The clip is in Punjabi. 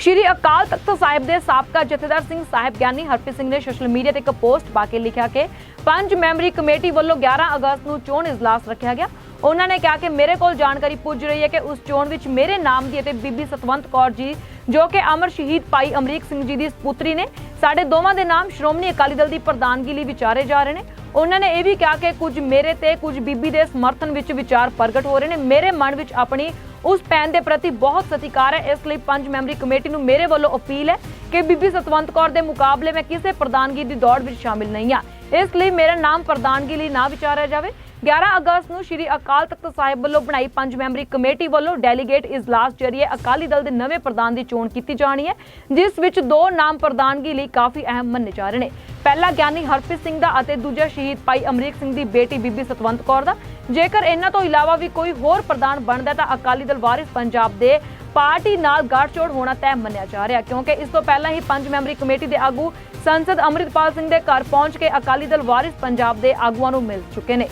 ਸ਼੍ਰੀ ਅਕਾਲ ਤਖਤ ਸਾਹਿਬ ਦੇ ਸਾਬਕਾ ਜਥੇਦਾਰ ਸਿੰਘ ਸਾਹਿਬ ਗਿਆਨੀ ਹਰਪ੍ਰੀਤ ਸਿੰਘ ਨੇ ਸੋਸ਼ਲ ਮੀਡੀਆ ਤੇ ਇੱਕ ਪੋਸਟ ਪਾ ਕੇ ਲਿਖਿਆ ਕਿ ਪੰਜ ਮੈਂਬਰੀ ਕਮੇਟੀ ਵੱਲੋਂ 11 ਅਗਸਤ ਨੂੰ ਚੋਣ ਇਜਲਾਸ ਰੱਖਿਆ ਗਿਆ। ਉਹਨਾਂ ਨੇ ਕਿਹਾ ਕਿ ਮੇਰੇ ਕੋਲ ਜਾਣਕਾਰੀ ਪੁੱਜ ਰਹੀ ਹੈ ਕਿ ਉਸ ਚੋਣ ਵਿੱਚ ਮੇਰੇ ਨਾਮ ਦੀ ਅਤੇ ਬੀਬੀ ਸਤਵੰਤ ਕੌਰ ਜੀ, ਜੋ ਕਿ ਅਮਰ ਸ਼ਹੀਦ ਭਾਈ ਅਮਰੀਕ ਸਿੰਘ ਜੀ ਦੀ ਪੁੱਤਰੀ ਨੇ, ਸਾਡੇ ਦੋਵਾਂ ਦੇ ਨਾਮ ਸ਼੍ਰੋਮਣੀ ਅਕਾਲੀ ਦਲ ਦੀ ਪ੍ਰਧਾਨਗੀ ਲਈ ਵਿਚਾਰੇ ਜਾ ਰਹੇ ਨੇ। ਉਹਨਾਂ ਨੇ ਇਹ ਵੀ ਕਿਹਾ ਕਿ ਕੁਝ ਮੇਰੇ ਤੇ ਕੁਝ ਬੀਬੀ ਦੇ ਸਮਰਥਨ ਵਿੱਚ ਵਿਚਾਰ ਪ੍ਰਗਟ ਹੋ ਰਹੇ ਨੇ। ਮੇਰੇ ਮਨ ਵਿੱਚ ਆਪਣੀ ਉਸ ਭੈਣ ਦੇ ਪ੍ਰਤੀ ਬਹੁਤ ਸਤਿਕਾਰ ਹੈ। ਇਸ ਲਈ ਪੰਜ ਮੈਂਬਰੀ ਕਮੇਟੀ ਨੂੰ ਮੇਰੇ ਵੱਲੋਂ ਅਪੀਲ ਹੈ ਕਿ ਬੀਬੀ ਸਤਵੰਤ ਕੌਰ ਦੇ ਮੁਕਾਬਲੇ ਮੈਂ ਕਿਸੇ ਪ੍ਰਧਾਨਗੀ ਦੀ ਦੌੜ ਵਿੱਚ ਸ਼ਾਮਿਲ ਨਹੀਂ ਹਾਂ। ਇਸ ਲਈ ਮੇਰਾ ਨਾਮ ਪ੍ਰਧਾਨਗੀ ਲਈ ਨਾ ਵਿਚਾਰਿਆ ਜਾਵੇ। 11 ਅਗਸਤ ਨੂੰ ਸ਼੍ਰੀ ਅਕਾਲ ਤਖਤ ਸਾਹਿਬ ਵੱਲੋਂ ਬਣਾਈ ਪੰਜ ਮੈਂਬਰੀ ਕਮੇਟੀ ਵੱਲੋਂ ਡੈਲੀਗੇਟ ਇਜਲਾਸ ਜਰੀਏ ਅਕਾਲੀ ਦਲ ਦੇ ਨਵੇਂ ਪ੍ਰਧਾਨ ਦੀ ਚੋਣ ਕੀਤੀ ਜਾਣੀ ਹੈ, ਜਿਸ ਵਿੱਚ ਦੋ ਨਾਮ ਪ੍ਰਧਾਨਗੀ ਲਈ ਕਾਫੀ ਅਹਿਮ ਮੰਨੇ ਜਾ ਰਹੇ ਨੇ। ਪਹਿਲਾ ਗਿਆਨੀ ਹਰਪ੍ਰੀਤ ਸਿੰਘ ਦਾ ਅਤੇ ਦੂਜਾ ਸ਼ਹੀਦ ਭਾਈ ਅਮਰੀਕ ਸਿੰਘ ਦੀ ਬੇਟੀ ਬੀਬੀ ਸਤਵੰਤ ਕੌਰ ਦਾ। ਜੇਕਰ ਇਹਨਾਂ ਤੋਂ ਇਲਾਵਾ ਵੀ ਕੋਈ ਹੋਰ ਪ੍ਰਧਾਨ ਬਣਦਾ ਤਾਂ ਅਕਾਲੀ ਦਲ ਵਾਰਿਸ ਪੰਜਾਬ ਦੇ ਪਾਰਟੀ ਨਾਲ ਗੱਠਜੋੜ ਹੋਣਾ ਤੈਅ ਮੰਨਿਆ ਜਾ ਰਿਹਾ, ਕਿਉਂਕਿ ਇਸ ਤੋਂ ਪਹਿਲਾਂ ਹੀ ਪੰਜ ਮੈਂਬਰੀ ਕਮੇਟੀ ਦੇ ਆਗੂ ਸੰਸਦ ਅੰਮ੍ਰਿਤਪਾਲ ਸਿੰਘ ਦੇ ਘਰ ਪਹੁੰਚ ਕੇ ਅਕਾਲੀ ਦਲ ਵਾਰਿਸ ਪੰਜਾਬ ਦੇ ਆਗੂਆਂ ਨੂੰ ਮਿਲ ਚੁੱਕੇ ਨੇ।